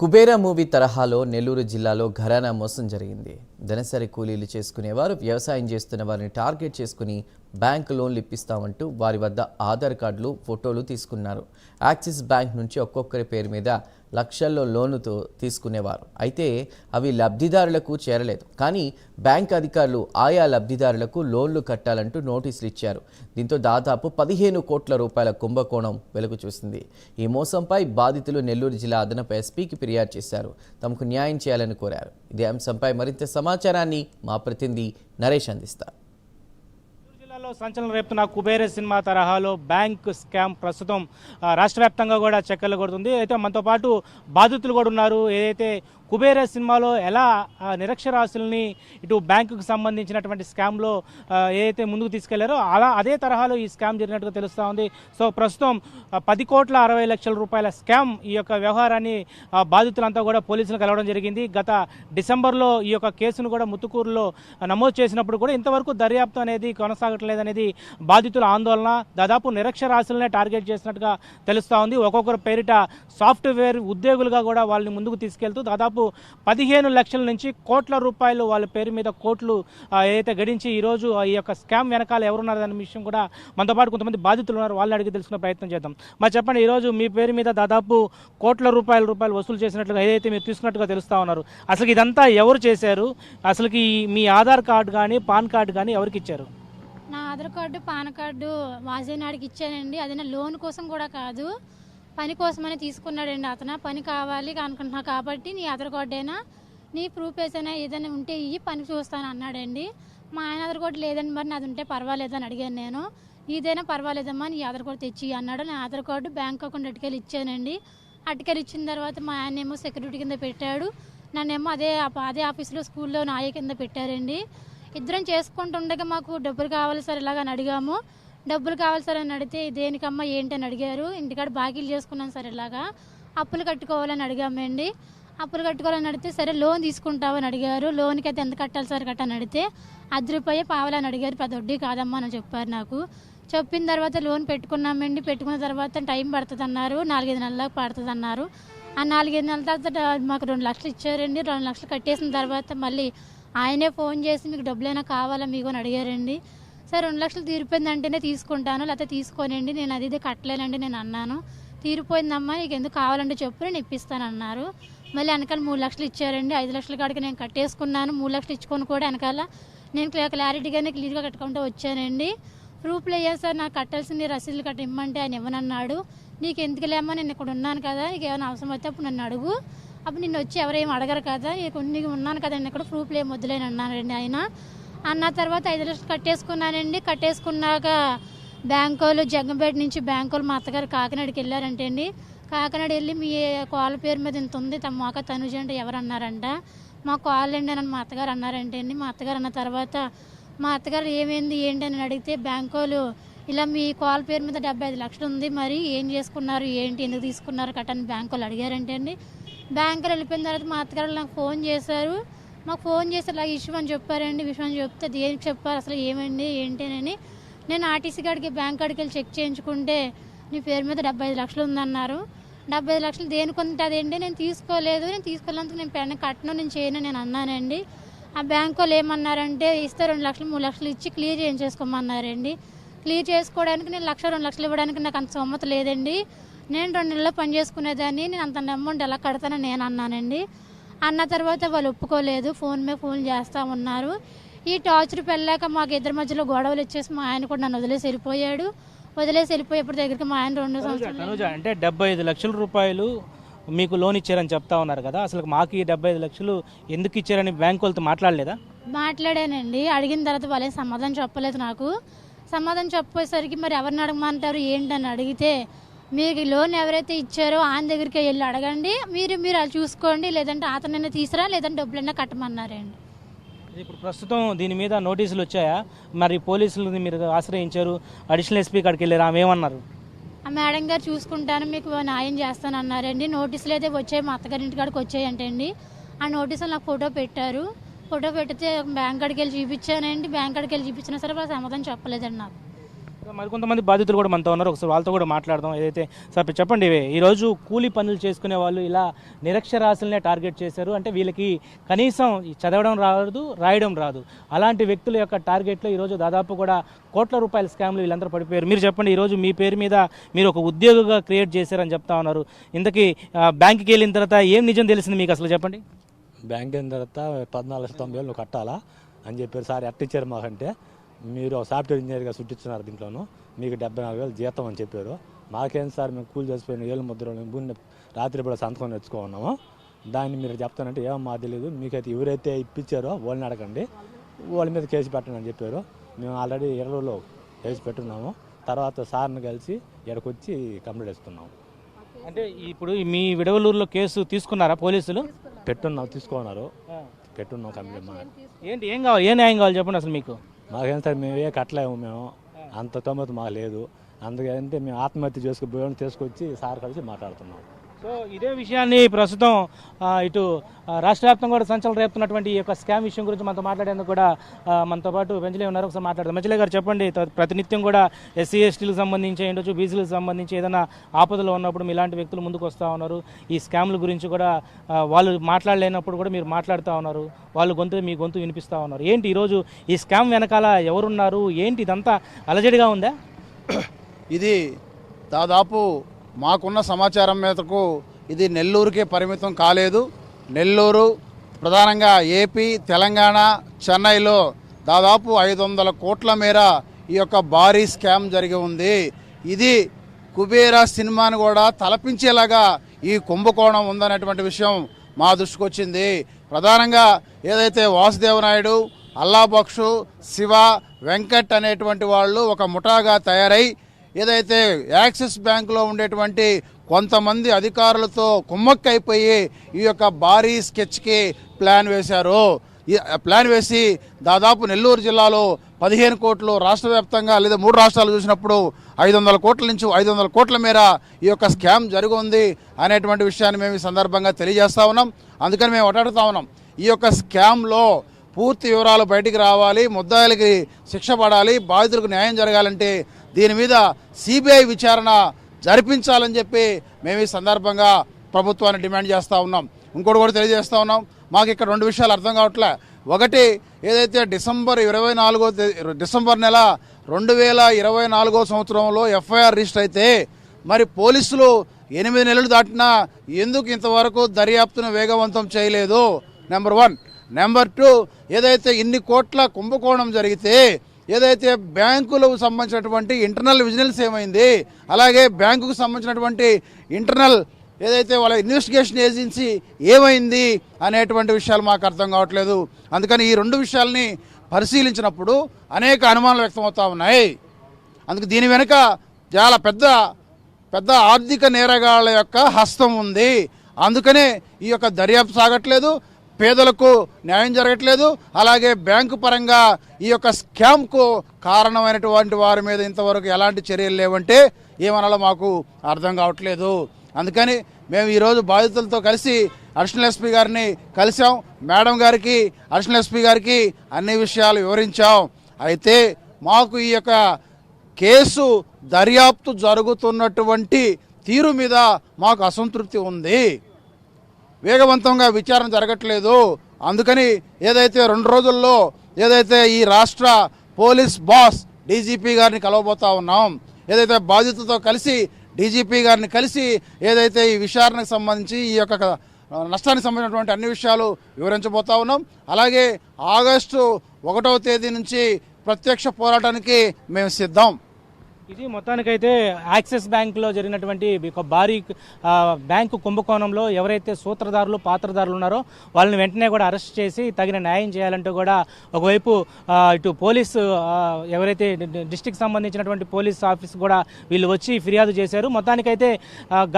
Kubera movie తరహాలో నెల్లూరు జిల్లాలో ఘరానా మోసం జరిగింది. దినసరి కూలీలు చేసుకునేవారు వ్యవసాయం చేస్తున్న వారిని టార్గెట్ చేసుకుని బ్యాంక్ లోన్లు ఇప్పిస్తామంటూ వారి వద్ద ఆధార్ కార్డులు ఫోటోలు తీసుకున్నారు. యాక్సిస్ బ్యాంక్ నుంచి ఒక్కొక్కరి పేరు మీద లక్షల్లో లోనుతో తీసుకునేవారు. అయితే అవి లబ్ధిదారులకు చేరలేదు. కానీ బ్యాంక్ అధికారులు ఆయా లబ్ధిదారులకు లోన్లు కట్టాలంటూ నోటీసులు ఇచ్చారు. దీంతో దాదాపు పదిహేను కోట్ల రూపాయల కుంభకోణం వెలుగు చూసింది. ఈ మోసంపై బాధితులు నెల్లూరు జిల్లా అదనపు ఎస్పీకి ఫిర్యాదు చేశారు. తమకు న్యాయం చేయాలని కోరారు. ఇదే అంశంపై మరింత సమాచారాన్ని మా ప్రతినిధి నరేష్ అందిస్తారు. జిల్లాలో సంచలనం రేపుతున్న కుబేర సినిమా తరహాలో బ్యాంక్ స్కామ్ ప్రస్తుతం రాష్ట్ర వ్యాప్తంగా కూడా చక్కర్లు కొడుతుంది. అయితే మనతో పాటు బాధితులు కూడా ఉన్నారు. ఏదైతే కుబేర సినిమాలో ఎలా నిరక్షరాశుల్ని ఇటు బ్యాంకుకు సంబంధించినటువంటి స్కామ్లో ఏదైతే ముందుకు తీసుకెళ్ళారో అలా అదే తరహాలో ఈ స్కామ్ జరిగినట్టుగా తెలుస్తూ ఉంది. సో ప్రస్తుతం పది కోట్ల అరవై లక్షల రూపాయల స్కామ్ ఈ యొక్క వ్యవహారాన్ని బాధితులంతా కూడా పోలీసులు కలవడం జరిగింది. గత డిసెంబర్లో ఈ యొక్క కేసును కూడా ముత్తుకూరులో నమోదు చేసినప్పుడు కూడా ఇంతవరకు దర్యాప్తు అనేది కొనసాగట్లేదు అనేది బాధితుల ఆందోళన. దాదాపు నిరక్షరాశులనే టార్గెట్ చేసినట్టుగా తెలుస్తూ ఉంది. ఒక్కొక్కరు పేరిట సాఫ్ట్వేర్ ఉద్యోగులుగా కూడా వాళ్ళని ముందుకు తీసుకెళ్తూ దాదాపు పదిహేను లక్షల నుంచి కోట్ల రూపాయలు వాళ్ళ పేరు మీద కోట్లు ఏదైతే గడించి ఈరోజు ఈ యొక్క స్కామ్ వెనకాల ఎవరున్నారనే విషయం కూడా మనతో పాటు కొంతమంది బాధితులు ఉన్నారు. వాళ్ళని అడిగి తెలుసుకునే ప్రయత్నం చేద్దాం. మరి చెప్పండి ఈరోజు మీ పేరు మీద దాదాపు కోట్ల రూపాయల రూపాయలు వసూలు చేసినట్లుగా ఏదైతే మీరు తీసుకున్నట్టుగా తెలుస్తా ఉన్నారు అసలు ఇదంతా ఎవరు చేశారు? అసలుకి మీ ఆధార్ కార్డు కానీ పాన్ కార్డు కానీ ఎవరికి ఇచ్చారు? నా ఆధార్ కార్డు పాన్ కార్డు వాజేనాడికి ఇచ్చానండి. అది నా లోన్ కోసం కూడా కాదు. పని కోసమని తీసుకున్నాడండి అతను. పని కావాలి అనుకుంటున్నా కాబట్టి నీ ఆధార్ అయినా నీ ప్రూఫ్ అయినా ఏదైనా ఉంటే ఇవి పని చూస్తాను అన్నాడండి. మా ఆయన ఆధార్ కార్డు లేదండి మరి నాది ఉంటే పర్వాలేదని అడిగాను నేను. ఇదైనా పర్వాలేదమ్మా నీ ఆధార్ కార్డు తెచ్చి అన్నాడు. నా ఆధార్ కార్డు బ్యాంక్ అకౌంట్ అటుకెళ్ళి ఇచ్చానండి. అటుకెళ్ళి ఇచ్చిన తర్వాత మా ఆయన ఏమో సెక్యూరిటీ కింద పెట్టాడు. నన్నేమో అదే అదే ఆఫీస్లో స్కూల్లో నాయ కింద పెట్టారండి. ఇద్దరం చేసుకుంటుండగా మాకు డబ్బులు కావాలి సార్ ఇలాగని అడిగాము. డబ్బులు కావాలి సార్ అని అడిగితే దేనికమ్మా ఏంటి అని అడిగారు. ఇంటికాడ బాకీలు చేసుకున్నాం సార్ ఇలాగా. అప్పులు కట్టుకోవాలని అడిగామండి అప్పులు కట్టుకోవాలని అడిగితే సరే లోన్ తీసుకుంటావని అడిగారు. లోన్కి అయితే ఎంత కట్టాలి సార్ కట్టని అడిగితే అది రూపాయే పావాలని అడిగారు. పెద్ద వడ్డీ కాదమ్మా అని చెప్పారు నాకు. చెప్పిన తర్వాత లోన్ పెట్టుకున్నామండి పెట్టుకున్న తర్వాత టైం పడుతుంది అన్నారు నాలుగైదు నెలలకు పడుతుంది అన్నారు ఆ నాలుగైదు నెలల తర్వాత మాకు రెండు లక్షలు ఇచ్చారండి. రెండు లక్షలు కట్టేసిన తర్వాత మళ్ళీ ఆయనే ఫోన్ చేసి మీకు డబ్బులైనా కావాలా మీకు అని అడిగారండి. సార్ రెండు లక్షలు తీరిపోయిందంటేనే తీసుకుంటాను లేకపోతే తీసుకోనండి నేను అది ఇది కట్టలేనండి నేను అన్నాను. తీరిపోయిందమ్మా నీకు ఎందుకు కావాలంటే చెప్పు నేను ఇప్పిస్తాను అన్నారు. మళ్ళీ వెనకాల మూడు లక్షలు ఇచ్చారండి. ఐదు లక్షల కాడికి నేను కట్టేసుకున్నాను మూడు లక్షలు ఇచ్చుకొని కూడా వెనకాల నేను క్లారిటీగానే క్లియర్గా కట్టుకుంటూ వచ్చానండి. ప్రూఫ్లు అయ్యా సార్ నాకు కట్టాల్సింది రసీదులు కట్ట ఇమ్మంటే ఆయన ఇవ్వనన్నాడు. నీకు ఎందుకులేమ్మా నేను ఇక్కడ ఉన్నాను కదా నీకు ఏమైనా అవసరం అయితే అప్పుడు నన్ను అడుగు. అప్పుడు నిన్ను వచ్చి ఎవరేం అడగరు కదా నీకు నీకు ఉన్నాను కదా నేను ఇక్కడ ప్రూఫ్లు ఏం వద్దులేని అన్నానండి ఆయన. అన్న తర్వాత ఐదు లక్షలు కట్టేసుకున్నానండి. కట్టేసుకున్నాక బ్యాంకోలు జగ్గంపేట నుంచి బ్యాంకోలు మా అత్తగారు కాకినాడకి వెళ్ళారంటే అండి కాకినాడ వెళ్ళి మీ కాల్ పేరు మీద ఇంత ఉంది తమ మొక్క తనుజ అంటే ఎవరన్నారంట. మా కాల్ అండి అని మా అత్తగారు అన్నారంటే అండి మా అత్తగారు అన్న తర్వాత మా అత్తగారు ఏమైంది ఏంటి అని అడిగితే వాళ్ళు ఇలా మీ కాల్ పేరు మీద డెబ్బై ఐదు లక్షలు ఉంది మరి ఏం చేసుకున్నారు ఏంటి ఎందుకు తీసుకున్నారు కట్టని వాళ్ళు అడిగారంటే అండి బ్యాంకులు వెళ్ళిపోయిన తర్వాత మా అత్తగారు నాకు ఫోన్ చేశారు. మాకు ఫోన్ చేసి ఇలా ఇష్యూ అని చెప్పారండి విషయం అని చెప్తే దేనికి చెప్పారు అసలు ఏమండి ఏంటినని. నేను ఆర్టీసీ కాడికి బ్యాంక్ కాడికి వెళ్ళి చెక్ చేయించుకుంటే నీ పేరు మీద డెబ్బై ఐదు లక్షలు ఉందన్నారు. డెబ్బై ఐదు లక్షలు దేనికి అదేంటి? నేను తీసుకోలేదు నేను తీసుకోలేందుకు నేను పెన్ కట్టను నేను చేయను నేను అన్నానండి. ఆ బ్యాంక్ వాళ్ళు ఏమన్నారంటే ఇస్తే రెండు లక్షలు మూడు లక్షలు ఇచ్చి క్లియర్ చేయించేసుకోమన్నారండి. క్లియర్ చేసుకోవడానికి నేను లక్ష రెండు లక్షలు ఇవ్వడానికి నాకు అంత సొమ్మత లేదండి. నేను రెండు నెలల్లో పని చేసుకునేదాన్ని నేను అంత అమౌంట్ ఎలా కడతానని నేను అన్నానండి. అన్న తర్వాత వాళ్ళు ఒప్పుకోలేదు. ఫోన్ మీద ఫోన్ చేస్తూ ఉన్నారు. ఈ టార్చర్ పెళ్ళాక మాకు ఇద్దరి మధ్యలో గొడవలు వచ్చేసి మా ఆయన కూడా నన్ను వదిలేసి వెళ్ళిపోయాడు. వదిలేసి వెళ్ళిపోయేప్పటి దగ్గరికి మా ఆయన రెండు సంవత్సరాలు అంటే డెబ్బై ఐదు లక్షల రూపాయలు మీకు లోన్ ఇచ్చారని చెప్తా ఉన్నారు కదా. అసలు మాకు ఈ డెబ్బై ఐదు లక్షలు ఎందుకు ఇచ్చారని బ్యాంక్ వాళ్ళతో మాట్లాడలేదా? మాట్లాడానండి. అడిగిన తర్వాత వాళ్ళేం సమాధానం చెప్పలేదు నాకు. సమాధానం చెప్పేసరికి మరి ఎవరిని అడగమంటారు? ఏంటని అడిగితే మీకు లోన్ ఎవరైతే ఇచ్చారో ఆయన దగ్గరికి వెళ్ళి అడగండి. మీరు మీరు అది చూసుకోండి. లేదంటే అతనైనా తీసురా లేదంటే డబ్బులైనా కట్టమన్నారండి. ఇప్పుడు ప్రస్తుతం దీని మీద నోటీసులు వచ్చాయా? మరి పోలీసులు మీరు ఆశ్రయించారు? అడిషనల్ ఎస్పీ కాడికి వెళ్ళారు? ఆమె ఏమన్నారు? ఆ మేడం గారు చూసుకుంటాను మీకు న్యాయం చేస్తాను అన్నారండి. నోటీసులు అయితే వచ్చాయి మా అత్తగారి ఇంటికాడికి వచ్చాయంటే అండి ఆ నోటీసులు నాకు ఫోటో పెట్టారు. ఫోటో పెడితే బ్యాంక్ కాడికి వెళ్ళి చూపించానండి. బ్యాంక్ కాడికి వెళ్ళి చూపించినా సరే వాళ్ళు సమాధానం చెప్పలేదండి నాకు. మరికొంతమంది బాధితులు కూడా మనతో ఉన్నారు. ఒకసారి వాళ్ళతో కూడా మాట్లాడదాం. ఏదైతే సార్ చెప్పండి ఇవే ఈరోజు కూలీ పనులు చేసుకునే వాళ్ళు ఇలా నిరక్షరాస్యులనే టార్గెట్ చేశారు. అంటే వీళ్ళకి కనీసం చదవడం రాదు రాయడం రాదు. అలాంటి వ్యక్తుల యొక్క టార్గెట్లో ఈరోజు దాదాపు కూడా కోట్ల రూపాయల స్కామ్లు వీళ్ళందరూ పడిపోయారు. మీరు చెప్పండి ఈరోజు మీ పేరు మీద మీరు ఒక ఉద్యోగిగా క్రియేట్ చేశారని చెప్తా ఉన్నారు. ఇంతకీ బ్యాంక్కి బ్యాంకుకి వెళ్ళిన తర్వాత ఏం నిజం తెలిసింది మీకు అసలు చెప్పండి? బ్యాంక్ వెళ్ళిన తర్వాత పద్నాలుగు లక్షల తొంభై వేలు కట్టాలా అని చెప్పారు. సార్ ఎట్ట మాకంటే. మీరు సాఫ్ట్వేర్ ఇంజనీర్గా చుట్టించున్నారు దీంట్లోను. మీకు డెబ్బై నాలుగు వేలు జీతం అని చెప్పారు. మాకేం సార్ మేము కూలి చేసిపోయిన ఏళ్ళు ముద్రలు భూమి రాత్రి కూడా సంతకం తెచ్చుకో ఉన్నాము. దాన్ని మీరు చెప్తానంటే ఏమో మాకు తెలియదు మీకైతే ఎవరైతే ఇప్పించారో వాళ్ళని అడగండి. వాళ్ళ మీద కేసు పెట్టండి అని చెప్పారు. మేము ఆల్రెడీ ఇరవైలో కేసు పెట్టున్నాము. తర్వాత సార్ని కలిసి ఇక్కడికి వచ్చి కంప్లీట్ ఇస్తున్నాము. అంటే ఇప్పుడు మీ విడవలూరులో కేసు తీసుకున్నారా పోలీసులు? పెట్టున్నాం తీసుకున్నారు. పెట్టున్నాం కంప్లీట్ ఏంటి ఏం కావాలి? ఏ న్యాయం కావాలి చెప్పండి అసలు మీకు. మాకేం సార్ మేము ఏ కట్టలేము మేము. అంత తొమ్మిది మాకు లేదు. అందుకంటే మేము ఆత్మహత్య చేసుకుని తీసుకొచ్చి సార్ కలిసి మాట్లాడుతున్నాం. సో ఇదే విషయాన్ని ప్రస్తుతం ఇటు రాష్ట్ర వ్యాప్తంగా కూడా సంచలనం రేపుతున్నటువంటి ఈ యొక్క స్కామ్ విషయం గురించి మనతో మాట్లాడేందుకు కూడా మనతో పాటు వెంజలే ఉన్నారు. ఒకసారి మాట్లాడదాం. వెంజలే గారు చెప్పండి ప్రతినిత్యం కూడా ఎస్సీ ఎస్టీలకు సంబంధించి అయి బీసీలకు సంబంధించి ఏదైనా ఆపదలో ఉన్నప్పుడు మీలాంటి వ్యక్తులు ముందుకు వస్తూ ఉన్నారు. ఈ స్కామ్ల గురించి కూడా వాళ్ళు మాట్లాడలేనప్పుడు కూడా మీరు మాట్లాడుతూ ఉన్నారు. వాళ్ళు గొంతు మీ గొంతు వినిపిస్తూ ఉన్నారు. ఏంటి ఈరోజు ఈ స్కామ్ వెనకాల ఎవరున్నారు? ఏంటి ఇదంతా అలజడిగా ఉందా? ఇది దాదాపు మాకున్న సమాచారం మేరకు ఇది నెల్లూరుకే పరిమితం కాలేదు. నెల్లూరు ప్రధానంగా ఏపీ తెలంగాణ చెన్నైలో దాదాపు ఐదు వందల కోట్ల మేర ఈ యొక్క భారీ స్కామ్ జరిగి ఉంది. ఇది కుబేర సినిమాను కూడా తలపించేలాగా ఈ కుంభకోణం ఉందనేటువంటి విషయం మా దృష్టికి వచ్చింది. ప్రధానంగా ఏదైతే వాసుదేవనాయుడు అల్లాబక్షు శివ వెంకట్ అనేటువంటి వాళ్ళు ఒక ముఠాగా తయారై ఏదైతే యాక్సిస్ బ్యాంకులో ఉండేటువంటి కొంతమంది అధికారులతో కుమ్మక్కైపోయి ఈ యొక్క భారీ స్కెచ్కి ప్లాన్ వేశారు. ఈ ప్లాన్ వేసి దాదాపు నెల్లూరు జిల్లాలో పదిహేను కోట్లు రాష్ట్ర వ్యాప్తంగా లేదా మూడు రాష్ట్రాలు చూసినప్పుడు ఐదు వందల కోట్ల నుంచి ఐదు వందల కోట్ల మేర ఈ యొక్క స్కామ్ జరిగి ఉంది అనేటువంటి విషయాన్ని మేము ఈ సందర్భంగా తెలియజేస్తా ఉన్నాం. అందుకని మేము అటాడుతా ఉన్నాం. ఈ యొక్క స్కామ్లో పూర్తి వివరాలు బయటికి రావాలి ముద్దాయిలకి శిక్ష పడాలి బాధితులకు న్యాయం జరగాలంటే దీని మీద సిబిఐ విచారణ జరిపించాలని చెప్పి మేము ఈ సందర్భంగా ప్రభుత్వాన్ని డిమాండ్ చేస్తూ ఉన్నాం. ఇంకోటి కూడా తెలియజేస్తూ ఉన్నాం. మాకు ఇక్కడ రెండు విషయాలు అర్థం కావట్లే. ఒకటి ఏదైతే డిసెంబర్ ఇరవై నాలుగో డిసెంబర్ నెల రెండు వేల ఇరవై నాలుగో సంవత్సరంలో ఎఫ్ఐఆర్ రిజిస్టర్ అయితే మరి పోలీసులు ఎనిమిది నెలలు దాటినా ఎందుకు ఇంతవరకు దర్యాప్తును వేగవంతం చేయలేదు? Number one. నెంబర్ టూ ఏదైతే ఇన్ని కోట్ల కుంభకోణం జరిగితే ఏదైతే బ్యాంకులకు సంబంధించినటువంటి ఇంటర్నల్ విజిలెన్స్ ఏమైంది అలాగే బ్యాంకుకు సంబంధించినటువంటి ఇంటర్నల్ ఏదైతే వాళ్ళ ఇన్వెస్టిగేషన్ ఏజెన్సీ ఏమైంది అనేటువంటి విషయాలు మాకు అర్థం కావట్లేదు. అందుకని ఈ రెండు విషయాల్ని పరిశీలించినప్పుడు అనేక అనుమానాలు వ్యక్తమవుతా ఉన్నాయి. అందుకు దీని వెనుక చాలా పెద్ద పెద్ద ఆర్థిక నేరగాళ్ళ యొక్క హస్తం ఉంది. అందుకనే ఈ యొక్క దర్యాప్తు సాగట్లేదు. పేదలకు న్యాయం జరగట్లేదు. అలాగే బ్యాంకు పరంగా ఈ యొక్క స్కామ్కు కారణమైనటువంటి వారి మీద ఇంతవరకు ఎలాంటి చర్యలు లేవంటే ఏమనాలో మాకు అర్థం కావట్లేదు. అందుకని మేము ఈరోజు బాధితులతో కలిసి అడిషనల్ ఎస్పీ గారిని కలిసాం మేడం గారికి అడిషనల్ ఎస్పీ గారికి అన్ని విషయాలు వివరించాం. అయితే మాకు ఈ యొక్క కేసు దర్యాప్తు జరుగుతున్నటువంటి తీరు మీద మాకు అసంతృప్తి ఉంది. వేగవంతంగా విచారణ జరగట్లేదు. అందుకని ఏదైతే రెండు రోజుల్లో ఏదైతే ఈ రాష్ట్ర పోలీస్ బాస్ డీజీపీ గారిని కలవబోతా ఉన్నాం ఏదైతే బాధితులతో కలిసి డీజీపీ గారిని కలిసి ఏదైతే ఈ విచారణకు సంబంధించి ఈ యొక్క నష్టానికి సంబంధించినటువంటి అన్ని విషయాలు వివరించబోతా ఉన్నాం. అలాగే ఆగస్టు ఒకటవ తేదీ నుంచి ప్రత్యక్ష పోరాటానికి మేము సిద్ధం. ఇది మొత్తానికైతే యాక్సిస్ బ్యాంకులో జరిగినటువంటి ఒక భారీ బ్యాంకు కుంభకోణంలో ఎవరైతే సూత్రధారులు పాత్రధారులు ఉన్నారో వాళ్ళని వెంటనే కూడా అరెస్ట్ చేసి తగిన న్యాయం చేయాలంటూ కూడా ఒకవైపు ఇటు పోలీసు ఎవరైతే డిస్టిక్ సంబంధించినటువంటి పోలీస్ ఆఫీస్ కూడా వీళ్ళు వచ్చి ఫిర్యాదు చేశారు. మొత్తానికైతే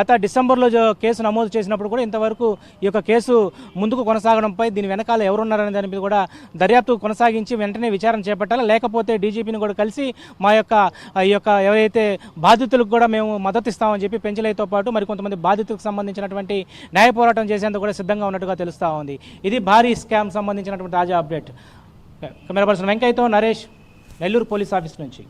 గత డిసెంబర్లో కేసు నమోదు చేసినప్పుడు కూడా ఇంతవరకు ఈ యొక్క కేసు ముందుకు కొనసాగడంపై దీని వెనకాల ఎవరున్నారనే దాని మీద కూడా దర్యాప్తు కొనసాగించి వెంటనే విచారణ చేపట్టాలి? లేకపోతే డీజీపీని కూడా కలిసి మా యొక్క ఈ యొక్క ఎవరైతే బాధితులకు కూడా మేము మద్దతు ఇస్తామని చెప్పి పెంచలైతో పాటు మరి కొంతమంది బాధితులకు సంబంధించినటువంటి న్యాయ పోరాటం చేసేందుకు కూడా సిద్ధంగా ఉన్నట్టుగా తెలుస్తూ ఉంది. ఇది భారీ స్కామ్ సంబంధించినటువంటి తాజా అప్డేట్. కెమెరా పర్సన్ వెంకయ్యతో నరేష్ నెల్లూరు పోలీస్ ఆఫీస్ నుంచి.